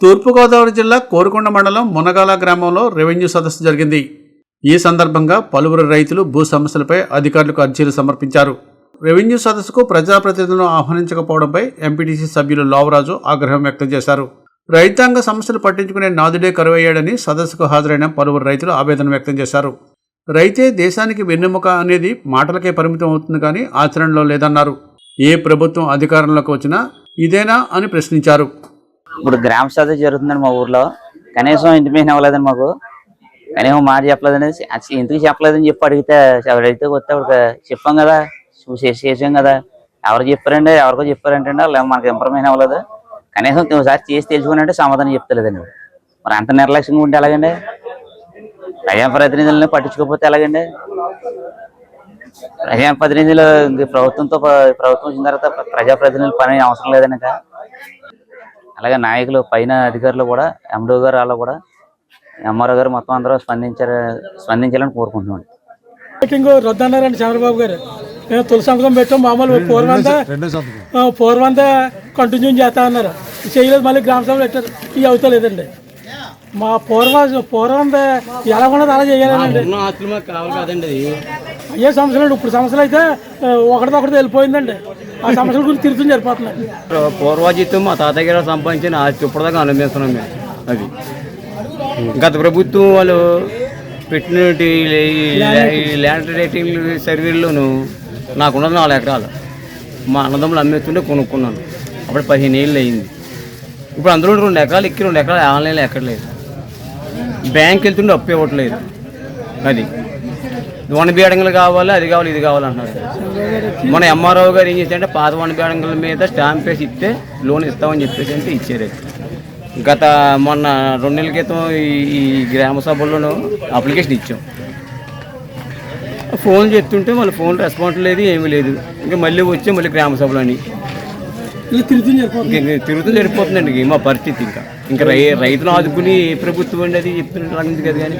తూర్పుగోదావరి జిల్లా కోరుకొండ మండలం మునగాల గ్రామంలో రెవెన్యూ సదస్సు జరిగింది. ఈ సందర్భంగా పలువురు రైతులు భూ సమస్యలపై అధికారులకు అర్జీలు సమర్పించారు. రెవెన్యూ సదస్సుకు ప్రజాప్రతినిధులను ఆహ్వానించకపోవడంపై ఎంపీటీసీ సభ్యులు లావరాజు ఆగ్రహం వ్యక్తం చేశారు. రైతాంగ సమస్యలు పట్టించుకునే నాదుడే కరువయ్యాడని సదస్సుకు హాజరైన పలువురు రైతులు ఆవేదన వ్యక్తం చేశారు. రైతే దేశానికి వెన్నెముక అనేది మాటలకే పరిమితం అవుతుంది కానీ ఆచరణలో లేదన్నారు. ఏ ప్రభుత్వం అధికారంలోకి వచ్చినా ఇదేనా అని ప్రశ్నించారు. ఇప్పుడు గ్రామ సభ జరుగుతుందండి మా ఊర్లో. కనీసం ఇంటిమేషన్ అవ్వలేదండి మాకు. కనీసం మాట చెప్పలేదని అసలు ఎందుకు చెప్పలేదని చెప్పి అడిగితే ఎవరైతే వస్తే చెప్పాం కదా. చూసి చేసాం కదా. ఎవరు చెప్పారండి? ఎవరికో చెప్పారంటే వాళ్ళు మనకు ఇన్ఫర్మేషన్ అవ్వలేదు. కనీసం ఒకసారి చేసి తెలుసుకుని సమాధానం చెప్తలేదండి. మరి అంత నిర్లక్ష్యంగా ఉంటే ఎలాగండి? ప్రజాప్రతినిధులను పట్టించుకోకపోతే ఎలాగండి? ప్రజాప్రతినిధులు ప్రతినిధులు ప్రభుత్వంతో ప్రభుత్వం వచ్చిన తర్వాత ప్ర- ప్రజాప్రతినిధుల పని అవసరం లేదనక. అలాగే నాయకులు పైన అధికారులు కూడా ఎండో గారు వాళ్ళు కూడా ఎంఆర్ఓ గారు మొత్తం అందరూ స్పందించారు స్పందించాలని కోరుకుంటున్నాం మీటింగ్ రద్దన్నారండి చంద్రబాబు గారు. మేము తొలి సంతకం పెట్టాం మామూలు పూర్వంతా ఆ, పూర్వంతా కంటిన్యూ చేస్తా అన్నారు. చేయలేదు మళ్ళీ గ్రామ సభ పెట్టారు. ఇవి అవుతలేదండి మా పూర్వ పూర్వంతా ఎలా ఉన్నది అలా చేయాలండి అయ్యే సమస్యలు అండి ఇప్పుడు సమస్యలు అయితే ఒకటిదొకటి వెళ్ళిపోయిందండి. ఆ సమస్యల గురించి తిరుగుతుంది సరిపోతున్నాయి పూర్వజిత్తం మా తాతయ్య గారు సంపాదించిన ఆస్తి ఇప్పటిదాకా అనుభవిస్తున్నాం మేము. అది. గత ప్రభుత్వం వాళ్ళు ఈ ల్యాండ్ రేటింగ్ సర్వేల్లోనూ నాకున్నది నాలుగు ఎకరాలు. మా అన్నదమ్ములు అమ్మేస్తుంటే కొనుక్కున్నాను. అప్పుడు పదిహేను ఏళ్ళు అయింది. ఇప్పుడు అందులో రెండు ఎకరాలు ఎక్కి రెండు ఎకరాలు ఆన్లైన్లో ఎక్కడలేదు బ్యాంక్ వెళ్తుంటే అప్పు ఇవ్వట్లేదు. అది. వన్ బీడంగులు కావాలి అది కావాలి ఇది కావాలి అంటున్నారు. మన ఎంఆర్ఓ గారు ఏం చేశారంటే పాత వన్ బీడంగుల మీద స్టాంప్ వేసి ఇస్తే లోన్ ఇస్తామని చెప్పేసి అంటే ఇచ్చారు. గత మొన్న రెండు నెలల క్రితం ఈ గ్రామ సభల్లోనూ అప్లికేషన్ ఇచ్చాం. ఫోన్ చెప్తుంటే మళ్ళీ ఫోన్ రెస్పాన్స్ లేదు ఏమీ లేదు. ఇంకా మళ్ళీ వచ్చి మళ్ళీ గ్రామ సభలు అని తిరుగుతూ సరిపోతుందండి మా పరిస్థితి ఇంకా. ఇంకా రై రైతులు ఆదుకుని ఏ ప్రభుత్వం అండి అది చెప్తున్నట్టు కదా కానీ.